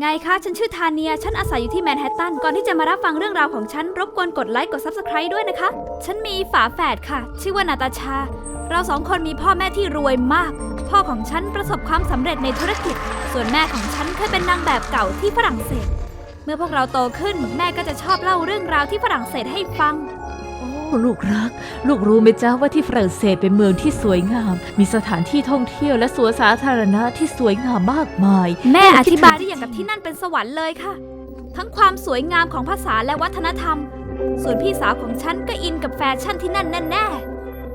ไงคะ ฉันชื่อทาเนีย ฉันอาศัยอยู่ที่แมนฮัตตัน ก่อนที่จะมารับฟังเรื่องราวของฉัน รบกวนกดไลค์ กด Subscribe ด้วยนะคะ ฉันมีฝาแฝดค่ะ ชื่อว่านาตาชา เราสองคนมีพ่อแม่ที่รวยมาก พ่อของฉันประสบความสำเร็จในธุรกิจ ส่วนแม่ของฉันเคยเป็นนางแบบเก่าที่ฝรั่งเศส เมื่อพวกเราโตขึ้น แม่ก็จะชอบเล่าเรื่องราวที่ฝรั่งเศสให้ฟัง ลูกรัก ลูกรู้ไหมจ๊ะว่าที่ฝรั่งเศสเป็นเมืองที่สวยงาม มีสถานที่ท่องเที่ยวและสวนสาธารณะที่สวยงามมากมาย แม่อธิบายได้อย่างกับที่นั่นเป็นสวรรค์เลยค่ะ ทั้งความสวยงามของภาษาและวัฒนธรรม ส่วนพี่สาวของฉันก็อินกับแฟชั่นที่นั่นแน่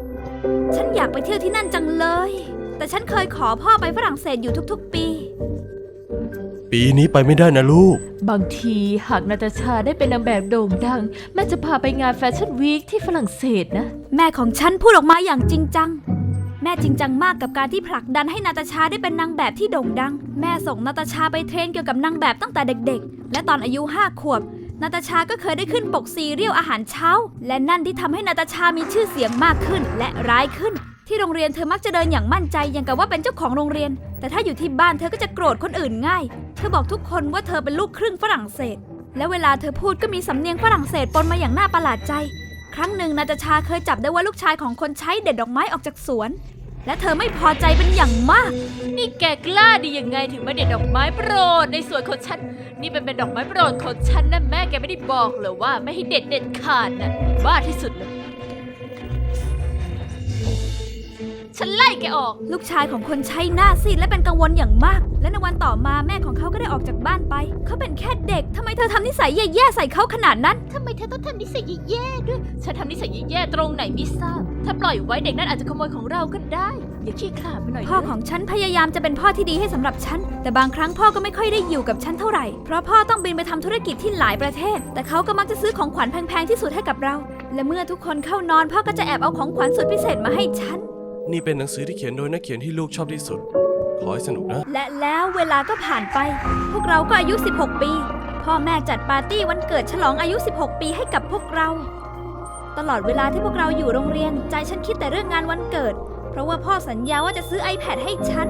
ๆฉันอยากไปเที่ยวที่นั่นจังเลย แต่ฉันเคยขอพ่อไปฝรั่งเศสอยู่ทุก ๆ ปี ปีนี้ไปไม่ได้นะลูก บางทีหากนาตาชาได้เป็นนางแบบโด่งดัง แม่จะพาไปงานแฟชั่นวีคที่ฝรั่งเศสนะ แม่ของฉันพูดออกมาอย่างจริงจัง แม่จริงจังมากกับการที่ผลักดันให้นาตาชาได้เป็นนางแบบที่โด่งดัง แม่ส่งนาตาชาไปเทรนเกี่ยวกับนางแบบตั้งแต่เด็ก ๆ และตอนอายุห้าขวบ นาตาชาก็เคยได้ขึ้นปกซีเรียลอาหารเช้า และนั่นที่ทำให้นาตาชามีชื่อเสียงมากขึ้นและร้ายขึ้น ที่โรงเรียนเธอมักจะเดินอย่างมั่นใจอย่างกับว่าเป็นเจ้าของโรงเรียน แต่ถ้าอยู่ที่บ้านเธอก็จะโกรธคนอื่นง่าย เธอบอกทุกคนว่าเธอเป็นลูกครึ่งฝรั่งเศส และเวลาเธอพูดก็มีสำเนียงฝรั่งเศสปนมาอย่างน่าประหลาดใจ ครั้งหนึ่งนาตาชาเคยจับได้ว่าลูกชายของคนใช้เด็ดดอกไม้ออกจากสวน และเธอไม่พอใจเป็นอย่างมาก นี่แกกล้าดียังไงถึงมาเด็ดดอกไม้โปรดในสวนของฉัน นี่เป็นเป็นดอกไม้โปรดของฉันนะแม่แกไม่ได้บอกเหรอว่าไม่ให้เด็ดเด็ดขาดนะบ้าที่สุดเลย ฉันไล่แกออก ลูกชายของคนใช้หน้าซีดและเป็นกังวลอย่างมาก และในวันต่อมาแม่ของเขาก็ได้ออกจากบ้านไป เขาเป็นแค่เด็กทำไมเธอทำนิสัยแย่ๆใส่เขาขนาดนั้น ทำไมเธอต้องทำนิสัยแย่ๆด้วย ฉันทำนิสัยแย่ๆตรงไหนไม่ทราบ ถ้าปล่อยไว้เด็กนั้นอาจจะขโมยของเราก็ได้ อย่าขี้ขลาดไปหน่อยพ่อเลยของฉันพยายามจะเป็นพ่อที่ดีให้สำหรับฉัน แต่บางครั้งพ่อก็ไม่ค่อยได้อยู่กับฉันเท่าไหร่ เพราะพ่อต้องบินไปทำธุรกิจที่หลายประเทศ แต่เขาก็มักจะซื้อของขวัญแพงๆที่สุดให้กับเรา และเมื่อทุกคนเข้านอนพ่อก็จะแอบเอาของขวัญสุดพิเศษมาให้ฉัน นี่เป็นหนังสือที่เขียนโดยนักเขียนที่ลูกชอบที่สุด ขอให้สนุกนะ และแล้วเวลาก็ผ่านไป พวกเราก็อายุ 16 ปี พ่อแม่จัดปาร์ตี้วันเกิดฉลองอายุ 16 ปีให้กับพวกเรา ตลอดเวลาที่พวกเราอยู่โรงเรียนใจฉันคิดแต่เรื่องงานวันเกิด เพราะว่าพ่อสัญญาว่าจะซื้อ iPad ให้ฉัน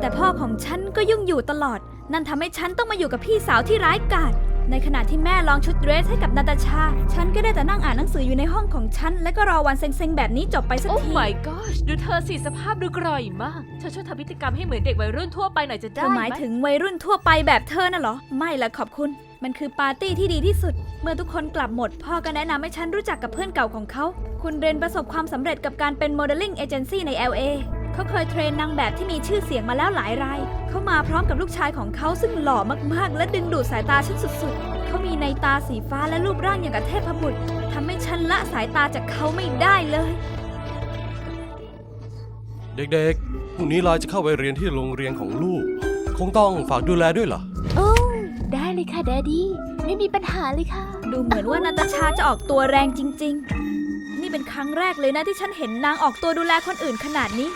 แต่พ่อของฉันก็ยุ่งอยู่ตลอด นั่นทำให้ฉันต้องมาอยู่กับพี่สาวที่ร้ายกาจ ในขณะที่แม่ลองชุดเดรสให้กับนาตาชา ฉันก็ได้แต่นั่งอ่านหนังสืออยู่ในห้องของฉัน และก็รอวันเซ็งๆ แบบนี้จบไปสักโอ้ ที my gosh ดูเธอสิสภาพดูกร่อยมากเธอช่วยทำพฤติกรรมให้เหมือนเด็กวัยรุ่นทั่วไปหน่อยจะเธได้อไหหมายถึงวัยรุ่นทั่วไปแบบเธอน่ะเหรอ ไม่ละขอบคุณ มันคือปาร์ตี้ที่ดีที่สุด เมื่อทุกคนกลับหมด พ่อก็แนะนำให้ฉันรู้จักกับเพื่อนเก่าของเขา คุณเรนประสบความสำเร็จกับการเป็นโมเดลลิ่งเอเจนซี่ใน LA เขาเคยเทรนนางแบบที่มีชื่อเสียงมาแล้วหลายราย เขามาพร้อมกับลูกชายของเขาซึ่งหล่อมากๆ และดึงดูดสายตาฉันสุดๆ เขามีในตาสีฟ้าและรูปร่างอย่างกับเทพบุตรทำให้ฉันละสายตาจากเขาไม่ได้เลย เด็กๆ พรุ่งนี้ลายจะเข้าไปเรียนที่โรงเรียนของลูก คงต้องฝากดูแลด้วยเหรอ โอ้ ได้เลยค่ะแดดดี้ ไม่มีปัญหาเลยค่ะ ดูเหมือนว่านาตาชาจะออกตัวแรงจริง ๆ นี่เป็นครั้งแรกเลยนะที่ฉันเห็นนางออกตัวดูแลคนอื่นขนาดนี้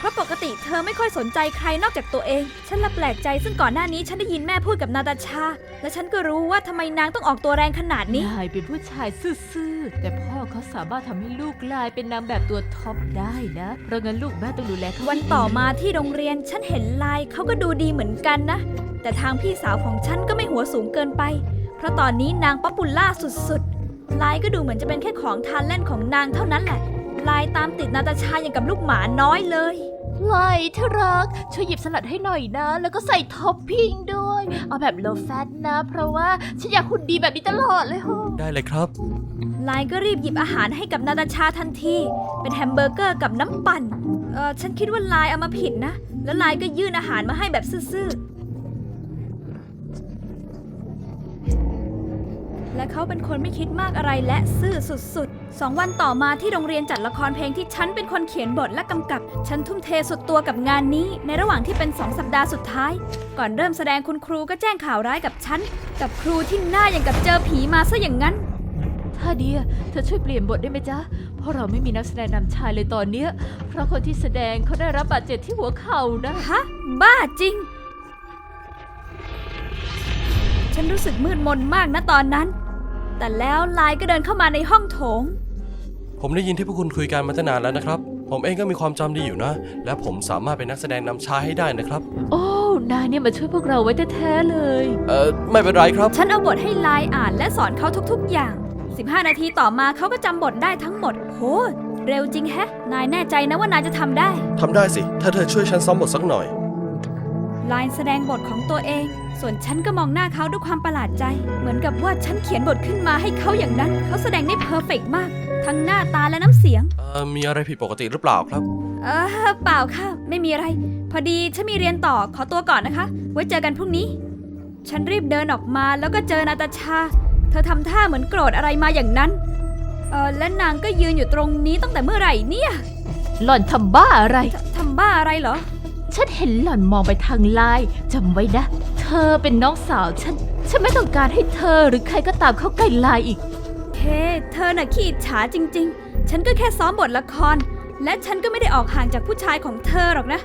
เพราะปกติเธอไม่ค่อยสนใจใครนอกจากตัวเอง ฉันละแปลกใจซึ่งก่อนหน้านี้ฉันได้ยินแม่พูดกับนาตาชา และฉันก็รู้ว่าทำไมนางต้องออกตัวแรงขนาดนี้ นายเป็นผู้ชายซื่อๆ แต่พ่อเขาสามารถทำให้ลูกกลายเป็นนางแบบตัวท็อปได้นะ เพราะงั้นลูกแม่ต้องดูแลเขาวันต่อมาที่โรงเรียนฉันเห็นลายเขาก็ดูดีเหมือนกันนะ แต่ทางพี่สาวของฉันก็ไม่หัวสูงเกินไป เพราะตอนนี้นางป๊อปปูล่าสุดๆลายก็ดูเหมือนจะเป็นแค่ของทานเล่นของนางเท่านั้นแหละ ลายตามติดนาตาชาอย่างกับลูกหมาน้อยเลยไล่ที่รักช่วยหยิบสลัดให้หน่อยนะ แล้วก็ใส่ท็อปปิ้งด้วย เอาแบบ low fat นะ เพราะว่าฉันอยากหุ่นดีแบบนี้ตลอดเลยโฮได้เลยครับ ลายก็รีบหยิบอาหารให้กับนาตาชาทันที เป็นแฮมเบอร์เกอร์กับน้ำปั่น เออฉันคิดว่าลายเอามาผิดนะ แล้วลายก็ยื่นอาหารมาให้แบบซื่อๆและเขาเป็นคนไม่คิดมากอะไรและซื่อสุดๆ สองวันต่อมาที่โรงเรียนจัดละครเพลงที่ฉันเป็นคนเขียนบทและกำกับ ฉันทุ่มเทสุดตัวกับงานนี้ ในระหว่างที่เป็นสองสัปดาห์สุดท้าย ก่อนเริ่มแสดงคุณครูก็แจ้งข่าวร้ายกับฉัน กับครูที่หน้าอย่างกับเจอผีมาซะอย่างนั้น ถ้าเดียเธอช่วยเปลี่ยนบทได้ไหมจ๊ะ เพราะเราไม่มีนักแสดงนำชายเลยตอนเนี้ย เพราะคนที่แสดงเขาได้รับบาดเจ็บที่หัวเข่านะ ฮะ บ้าจริง ฉันรู้สึกมืดมนมากนะตอนนั้น แต่แล้วลายก็เดินเข้ามาในห้องโถง ผมได้ยินที่พวกคุณคุยกันมาตั้งนานแล้วนะครับ ผมเองก็มีความจำดีอยู่นะ และผมสามารถเป็นนักแสดงนำชายให้ได้นะครับ โอ้นายเนี่ยมาช่วยพวกเราไว้แท้ๆเลย เออไม่เป็นไรครับ ฉันเอาบทให้ไลน์อ่านและสอนเขาทุกๆอย่าง 15 นาทีต่อมาเขาก็จำบทได้ทั้งหมดโหเร็วจริงแฮะ นายแน่ใจนะว่านายจะทำได้ ทำได้สิ ถ้าเธอช่วยฉันซ้อมบทสักหน่อย ไลน์แสดงบทของตัวเอง ส่วนฉันก็มองหน้าเขาด้วยความประหลาดใจ เหมือนกับว่าฉันเขียนบทขึ้นมาให้เขาอย่างนั้น เขาแสดงได้เพอร์เฟกต์มาก ทั้งหน้าตาและน้ำเสียง เออมีอะไรผิดปกติหรือเปล่าครับ เออเปล่าค่ะ ไม่มีอะไร พอดีฉันมีเรียนต่อขอตัวก่อนนะคะ ไว้เจอกันพรุ่งนี้ ฉันรีบเดินออกมาแล้วก็เจอนาตาชา เธอทำท่าเหมือนโกรธอะไรมาอย่างนั้น เออและนางก็ยืนอยู่ตรงนี้ตั้งแต่เมื่อไหร่เนี่ย หล่อนทำบ้าอะไรททำบ้าอะไรเหรอ ฉันเห็นหล่อนมองไปทางไลน์จำไว้นะ เธอเป็นน้องสาวฉัน ฉันไม่ต้องการให้เธอหรือใครก็ตามเข้าใกล้ไลน์อีก เฮ้ เธอน่ะขี้อิจฉาจริง ๆ ฉันก็แค่ซ้อมบทละคร และฉันก็ไม่ได้ออกห่างจากผู้ชายของเธอหรอกนะ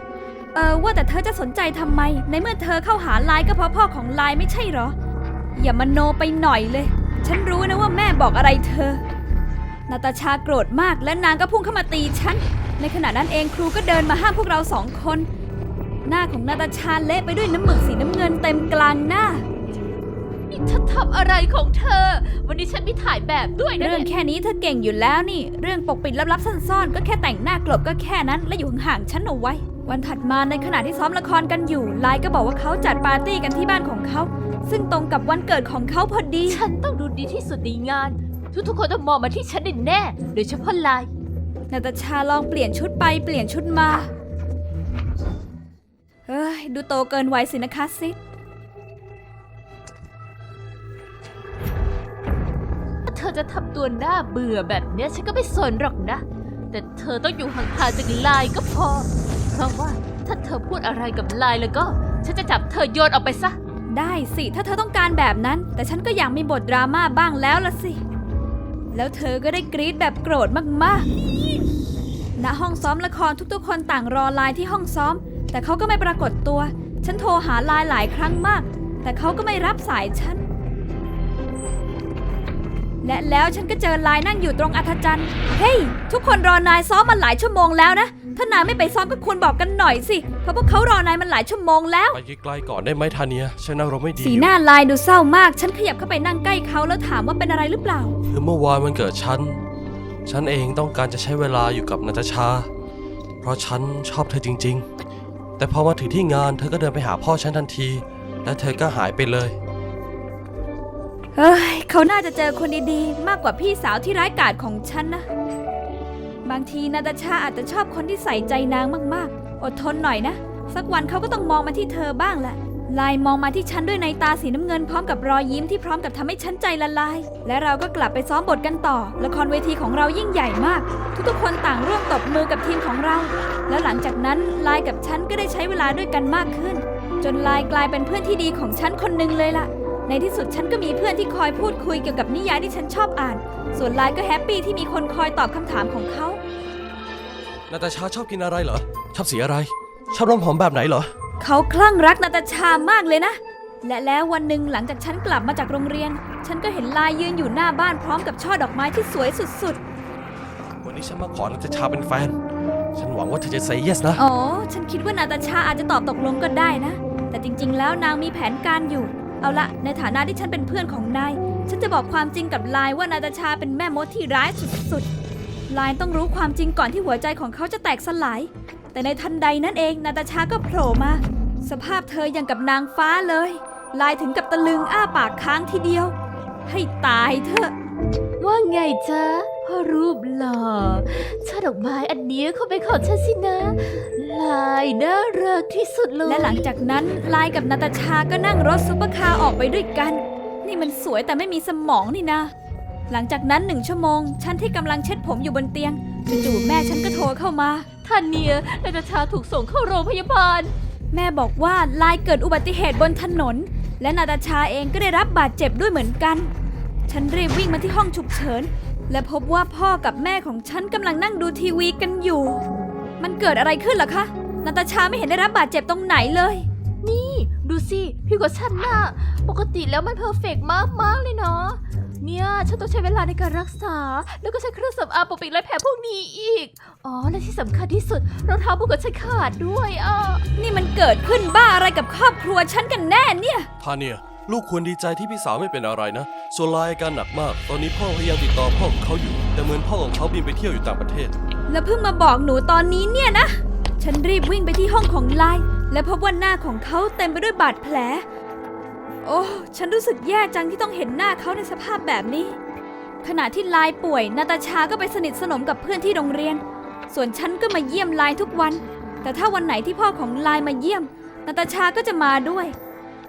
เออว่าแต่เธอจะสนใจทำไม ในเมื่อเธอเข้าหาไลน์ก็เพราะพ่อของไลน์ไม่ใช่เหรอ อย่ามาโนไปหน่อยเลย ฉันรู้นะว่าแม่บอกอะไรเธอ นาตาชาโกรธมากและนางก็พุ่งเข้ามาตีฉัน ในขณะนั้นเองครูก็เดินมาห้ามพวกเราสองคน หน้าของนาตาชาเละไปด้วยน้ำหมึกสีน้ำเงินเต็มกลางหน้า นี่เธอทำอะไรของเธอ วันนี้ฉันมีถ่ายแบบด้วยนะเรื่องเนี่ยแค่นี้เธอเก่งอยู่แล้วนี่ เรื่องปกปิดลับๆซ่อนๆ ก็แค่แต่งหน้ากลบก็แค่นั้น และอยู่ห่างๆฉันเอาไว้ วันถัดมาในขณะที่ซ้อมละครกันอยู่ไลน์ก็บอกว่าเขาจัดปาร์ตี้กันที่บ้านของเขา ซึ่งตรงกับวันเกิดของเขาพอดี ฉันต้องดูดีที่สุดในงาน ทุกๆคนต้องมองมาที่ฉันแน่ๆโดยเฉพาะไลน์นาตาชาลองเปลี่ยนชุดไปเปลี่ยนชุดมา เฮ้ย ดูโตเกินวัยสินะคะซิดถ้าเธอจะทำตัวหน้าเบื่อแบบเนี้ยฉันก็ไม่สนหรอกนะ แต่เธอต้องอยู่ห่างๆจากไลน์ก็พอ เพราะว่าถ้าเธอพูดอะไรกับไลน์แล้วก็ ฉันจะจับเธอโยนออกไปซะ ได้สิ ถ้าเธอต้องการแบบนั้น แต่ฉันก็อยากมีบทดราม่าบ้างแล้วละสิ แล้วเธอก็ได้กรี๊ดแบบโกรธมากๆณห้องซ้อมละครทุกๆ คนต่างรอไลน์ที่ห้องซ้อม แต่เขาก็ไม่ปรากฏตัว ฉันโทรหาไลน์หลายครั้งมาก แต่เขาก็ไม่รับสายฉัน และแล้วฉันก็เจอไลน์นั่งอยู่ตรงอัธจันทร์ เฮ้ย ทุกคนรอนายซ้อมมาหลายชั่วโมงแล้วนะ ถ้านายไม่ไปซ้อมก็ควรบอกกันหน่อยสิ เพราะพวกเขารอนายมันหลายชั่วโมงแล้ว ไปไกลๆก่อนได้ไหมทาเนียฉันอารมณ์ไม่ดีสีหน้าลายดูเศร้ามาก ฉันขยับเข้าไปนั่งใกล้เขาแล้วถามว่าเป็นอะไรหรือเปล่า คือเมื่อวานมันเกิดฉัน ฉันเองต้องการจะใช้เวลาอยู่กับนาตาชา เพราะฉันชอบเธอจริง ๆ แต่พอมาถึงที่งานเธอก็เดินไปหาพ่อฉันทันที และเธอก็หายไปเลย เฮ้ยเขาน่าจะเจอคนดีๆ มากกว่าพี่สาวที่ร้ายกาจของฉันนะ บางทีนาตาชาอาจจะชอบคนที่ใส่ใจนางมากๆ อดทนหน่อยนะ สักวันเขาก็ต้องมองมาที่เธอบ้างแหละ ลายมองมาที่ฉันด้วยในตาสีน้ำเงินพร้อมกับรอยยิ้มที่พร้อมกับทำให้ฉันใจละลาย และเราก็กลับไปซ้อมบทกันต่อ ละครเวทีของเรายิ่งใหญ่มาก ทุกๆคนต่างร่วมตบมือกับทีมของเรา แล้วหลังจากนั้นลายกับฉันก็ได้ใช้เวลาด้วยกันมากขึ้น จนลายกลายเป็นเพื่อนที่ดีของฉันคนหนึ่งเลยล่ะ ในที่สุดฉันก็มีเพื่อนที่คอยพูดคุยเกี่ยวกับนิยายที่ฉันชอบอ่าน ส่วนลายก็แฮปปี้ที่มีคนคอยตอบคำถามของเขา นาตาชาชอบกินอะไรเหรอ ชอบสีอะไร ชอบน้ำหอมแบบไหนเหรอ เขาคลั่งรักนาตาชามากเลยนะ และแล้ววันหนึ่งหลังจากฉันกลับมาจากโรงเรียน ฉันก็เห็นลายยืนอยู่หน้าบ้านพร้อมกับช่อดอกไม้ที่สวยสุดวันนี้ฉันมาขอนาตาชาเป็นแฟน ฉันหวังว่าเธอจะ say yes นะ ๆ อ๋อ ฉันคิดว่านาตาชาอาจจะตอบตกลงก็ได้นะ แต่จริงๆ แล้วนางมีแผนการอยู่ เอาละในฐานะที่ฉันเป็นเพื่อนของนาย ฉันจะบอกความจริงกับลายว่านาตาชาเป็นแม่มดที่ร้ายสุดๆ ลายต้องรู้ความจริงก่อนที่หัวใจของเขาจะแตกสลาย แต่ในทันใดนั่นเองนาตาชาก็โผล่มา สภาพเธออย่างกับนางฟ้าเลย ลายถึงกับตะลึงอ้าปากค้างทีเดียว ให้ตายเถอะ ว่าไงจ๊ะพ่อรูปหล่อช่อดอกไม้อันเนี้ยเขาเป็นของฉันสินะ ลายน่ารักที่สุดเลย และหลังจากนั้นลายกับนาตาชาก็นั่งรถซุปเปอร์คาร์ออกไปด้วยกัน นี่มันสวยแต่ไม่มีสมองนี่นะ หลังจากนั้นหนึ่งชั่วโมง ฉันที่กำลังเช็ดผมอยู่บนเตียงจู่ๆแม่ฉันก็โทรเข้ามา ท่านเนียนาตาชาถูกส่งเข้าโรงพยาบาล แม่บอกว่าลายเกิดอุบัติเหตุบนถนน และนาตาชาเองก็ได้รับบาดเจ็บด้วยเหมือนกัน ฉันรีบวิ่งมาที่ห้องฉุกเฉิน และพบว่าพ่อกับแม่ของฉันกำลังนั่งดูทีวีกันอยู่ มันเกิดอะไรขึ้นเหรอคะ นาตาชาไม่เห็นได้รับบาดเจ็บตรงไหนเลย นี่ ดูสิ พี่กว่าฉันน่ะ ปกติแล้วมันเพอร์เฟกมากมากๆเลยเนาะ เนี่ยฉันต้องใช้เวลาในการรักษา แล้วก็ใช้เครื่องสำอางปกปิดรอยแผลพวกนี้อีก อ๋อ และที่สำคัญที่สุดรองเท้าบูทของฉันขาดด้วยอะนี่มันเกิดขึ้นบ้าอะไรกับครอบครัวฉันกันแน่เนี่ยทาเนียลูกควรดีใจที่พี่สาวไม่เป็นอะไรนะ ส่วนลายอาการหนักมาก ตอนนี้พ่อพยายามติดต่อพ่อของเขาอยู่ แต่เหมือนพ่อของเขาบินไปเที่ยวอยู่ต่างประเทศ แล้วเพิ่งมาบอกหนูตอนนี้เนี่ยนะ ฉันรีบวิ่งไปที่ห้องของไลน์และพบว่าหน้าของเขาเต็มไปด้วยบาดแผล โอ้ฉันรู้สึกแย่จังที่ต้องเห็นหน้าเขาในสภาพแบบนี้ ขณะที่ไลน์ป่วย นาตาชาก็ไปสนิทสนมกับเพื่อนที่โรงเรียน ส่วนฉันก็มาเยี่ยมไลน์ทุกวัน แต่ถ้าวันไหนที่พ่อของไลน์มาเยี่ยม นาตาชาก็จะมาด้วย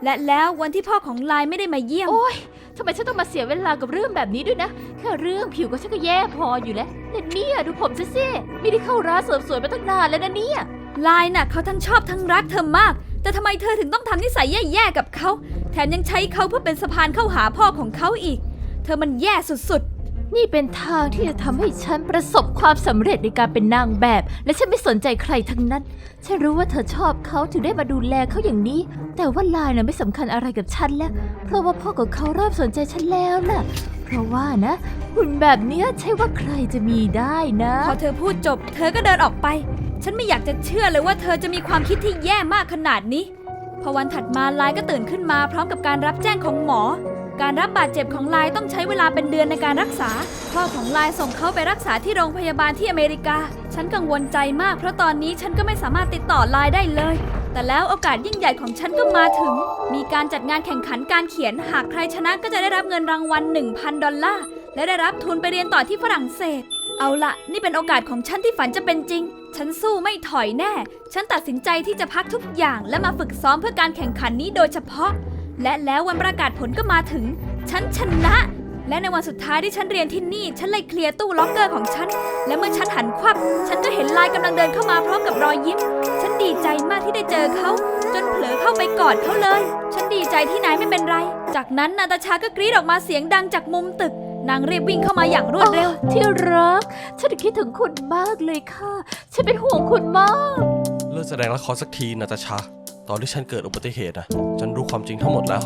และแล้ววันที่พ่อของไลน์ไม่ได้มาเยี่ยม โอ๊ยทำไมฉันต้องมาเสียเวลากับเรื่องแบบนี้ด้วยนะ แค่เรื่องผิวก็ฉันก็แย่พออยู่แล้วแต่เนี่ยดูผมฉันสิไม่ได้เข้าร้านเสริมสวยมาตั้งนานแล้วนะเนี่ยไลน์น่ะเขาทั้งชอบทั้งรักเธอมาก แต่ทำไมเธอถึงต้องทำนิสัยแย่ๆกับเขาแถมยังใช้เขาเพื่อเป็นสะพานเข้าหาพ่อของเขาอีก เธอมันแย่สุดนี่เป็นทางที่จะทำให้ฉันประสบความสำเร็จในการเป็นนางแบบ และฉันไม่สนใจใครทั้งนั้น ฉันรู้ว่าเธอชอบเขาถึงได้มาดูแลเขาอย่างนี้ แต่ว่าลายน่ะไม่สำคัญอะไรกับฉันแล้ว เพราะว่าพ่อกับเขาเริ่มสนใจฉันแล้วล่ะ เพราะว่านะ หุ่นแบบเนี้ยใช่ว่าใครจะมีได้นะ ๆ พอเธอพูดจบ เธอก็เดินออกไป ฉันไม่อยากจะเชื่อเลยว่าเธอจะมีความคิดที่แย่มากขนาดนี้ พอวันถัดมาไลน์ก็ตื่นขึ้นมาพร้อมกับการรับแจ้งของหมอ การรับบาดเจ็บของไลน์ต้องใช้เวลาเป็นเดือนในการรักษา พ่อของไลน์ส่งเขาไปรักษาที่โรงพยาบาลที่อเมริกา ฉันกังวลใจมากเพราะตอนนี้ฉันก็ไม่สามารถติดต่อไลน์ได้เลย แต่แล้วโอกาสยิ่งใหญ่ของฉันก็มาถึง มีการจัดงานแข่งขันการเขียน หากใครชนะก็จะได้รับเงินรางวัล 1,000 ดอลลาร์ และได้รับทุนไปเรียนต่อที่ฝรั่งเศส เอาละนี่เป็นโอกาสของฉันที่ฝันจะเป็นจริง ฉันสู้ไม่ถอยแน่ ฉันตัดสินใจที่จะพักทุกอย่างและมาฝึกซ้อมเพื่อการแข่งขันนี้โดยเฉพาะ และแล้ววันประกาศผลก็มาถึง ฉันชนะ และในวันสุดท้ายที่ฉันเรียนที่นี่ ฉันเลยเคลียร์ตู้ล็อกเกอร์ของฉัน และเมื่อฉันหันควับ ฉันก็เห็นลายกำลังเดินเข้ามาพร้อมกับรอยยิ้ม ฉันดีใจมากที่ได้เจอเขา จนเผลอเข้าไปกอดเขาเลย ฉันดีใจที่นายไม่เป็นไร จากนั้นนาตาชาก็กรีดออกมาเสียงดังจากมุมตึก นางรีบวิ่งเข้ามาอย่างรวดเร็วอ๋อที่รัก ฉันคิดถึงคุณมากเลยค่ะ ฉันเป็นห่วงคุณมาก เลิกแสดงละครสักทีนาตาชา ตอนที่ฉันเกิดอุบัติเหตุนะฉันรู้ความจริงทั้งหมดแล้ว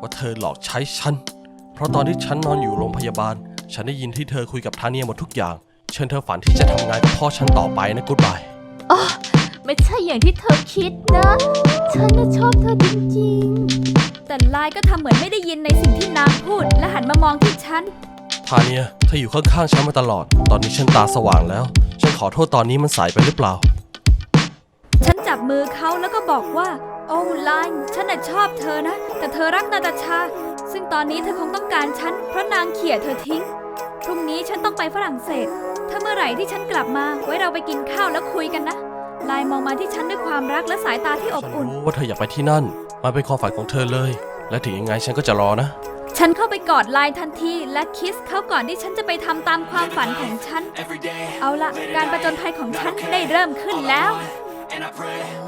ว่าเธอหลอกใช้ฉัน เพราะตอนที่ฉันนอนอยู่โรงพยาบาล ฉันได้ยินที่เธอคุยกับทาเนียหมดทุกอย่าง เชิญเธอฝันที่จะทำงานกับพ่อฉันต่อไปนะกูดบายอ๋อไม่ใช่อย่างที่เธอคิดนะ ฉันน่ะชอบเธอจริง แต่ลายก็ทำเหมือนไม่ได้ยินในสิ่งที่นางพูด และหันมามองที่ฉันทาเนียเธออยู่ข้างๆฉันมาตลอด ตอนนี้ฉันตาสว่างแล้ว ฉันขอโทษตอนนี้มันสายไปหรือเปล่า ฉันจับมือเขาแล้วก็บอกว่า โอ้ไลน์ฉันน่ะชอบเธอนะ แต่เธอรักนาตาชา ซึ่งตอนนี้เธอคงต้องการฉัน เพราะนางเขี่ยเธอทิ้ง พรุ่งนี้ฉันต้องไปฝรั่งเศส ถ้าเมื่อไหร่ที่ฉันกลับมา ไว้เราไปกินข้าวแล้วคุยกันนะไลน์มองมาที่ฉันด้วยความรักและสายตาที่อบฉันอุ่น รู้ว่าเธออยากไปที่นั่น มันเป็นความฝันของเธอเลย และถึงยังไงฉันก็จะรอนะ ฉันเข้าไปกอดไลน์ทันทีและคิสเขาก่อนที่ฉันจะไปทำตามความฝันของฉัน เอาละการประจนภัยของฉันได้เริ่มขึ้นแล้ว and I pray